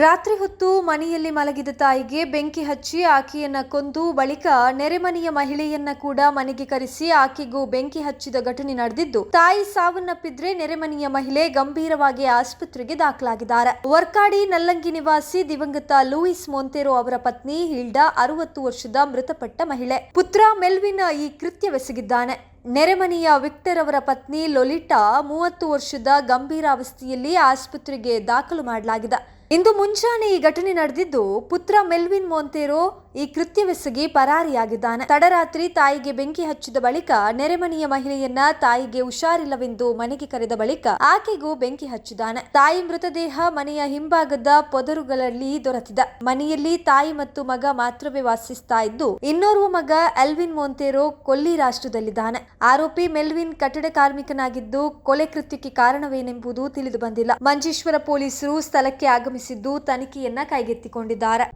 ರಾತ್ರಿ ಹೊತ್ತು ಮನೆಯಲ್ಲಿ ಮಲಗಿದ ತಾಯಿಗೆ ಬೆಂಕಿ ಹಚ್ಚಿ ಆಕೆಯನ್ನ ಕೊಂದು ಬಳಿಕ ನೆರೆಮನೆಯ ಮಹಿಳೆಯನ್ನ ಕೂಡ ಮನೆಗೆ ಕರೆಸಿ ಆಕೆಗೂ ಬೆಂಕಿ ಹಚ್ಚಿದ ಘಟನೆ ನಡೆದಿದ್ದು, ತಾಯಿ ಸಾವನ್ನಪ್ಪಿದ್ರೆ ನೆರೆಮನೆಯ ಮಹಿಳೆ ಗಂಭೀರವಾಗಿ ಆಸ್ಪತ್ರೆಗೆ ದಾಖಲಾಗಿದ್ದಾರೆ. ವರ್ಕಾಡಿ ನಲ್ಲಂಗಿ ನಿವಾಸಿ ದಿವಂಗತ ಲೂಯಿಸ್ ಮೊಂತೆರೋ ಅವರ ಪತ್ನಿ ಹಿಲ್ಡಾ ಅರವತ್ತು ವರ್ಷದ ಮೃತಪಟ್ಟ ಮಹಿಳೆ. ಪುತ್ರ ಮೆಲ್ವಿನ್ ಈ ಕೃತ್ಯವೆಸಗಿದ್ದಾನೆ ನೆರೆಮನೆಯ ವಿಕ್ಟರ್ ಅವರ ಪತ್ನಿ ಲೊಲಿಟಾ ಮೂವತ್ತು ವರ್ಷದ ಗಂಭೀರ ಅವಸ್ಥೆಯಲ್ಲಿ ಆಸ್ಪತ್ರೆಗೆ ದಾಖಲು ಮಾಡಲಾಗಿದೆ. ಇಂದು ಮುಂಜಾನೆ ಈ ಘಟನೆ ನಡೆದಿದ್ದು ಪುತ್ರ ಮೆಲ್ವಿನ್ ಮೊಂತೆರೋ ಈ ಕೃತ್ಯವೆಸಗಿ ಪರಾರಿಯಾಗಿದ್ದಾನೆ. ತಡರಾತ್ರಿ ತಾಯಿಗೆ ಬೆಂಕಿ ಹಚ್ಚಿದ ಬಳಿಕ ನೆರೆಮನೆಯ ಮಹಿಳೆಯನ್ನ ತಾಯಿಗೆ ಹುಷಾರಿಲ್ಲವೆಂದು ಮನೆಗೆ ಕರೆದ ಬಳಿಕ ಆಕೆಗೂ ಬೆಂಕಿ ಹಚ್ಚಿದ್ದಾನೆ. ತಾಯಿ ಮೃತದೇಹ ಮನೆಯ ಹಿಂಭಾಗದ ಪೊದರುಗಳಲ್ಲಿ ದೊರೆತಿದ ಮನೆಯಲ್ಲಿ ತಾಯಿ ಮತ್ತು ಮಗ ಮಾತ್ರವೇ ವಾಸಿಸ್ತಾ ಇದ್ದು, ಇನ್ನೋರ್ವ ಮಗ ಎಲ್ವಿನ್ ಮೊಂತೆರೋ ಕೊಲ್ಲಿ ರಾಷ್ಟ್ರದಲ್ಲಿದ್ದಾನೆ. ಆರೋಪಿ ಮೆಲ್ವಿನ್ ಕಟ್ಟಡ ಕಾರ್ಮಿಕನಾಗಿದ್ದು, ಕೊಲೆ ಕೃತ್ಯಕ್ಕೆ ಕಾರಣವೇನೆಂಬುದು ತಿಳಿದು ಬಂದಿಲ್ಲ. ಮಂಜೇಶ್ವರ ಪೊಲೀಸರು ಸ್ಥಳಕ್ಕೆ ಆಗಮಿಸಿದ್ದು ತನಿಖೆಯನ್ನ ಕೈಗೆತ್ತಿಕೊಂಡಿದ್ದಾರೆ.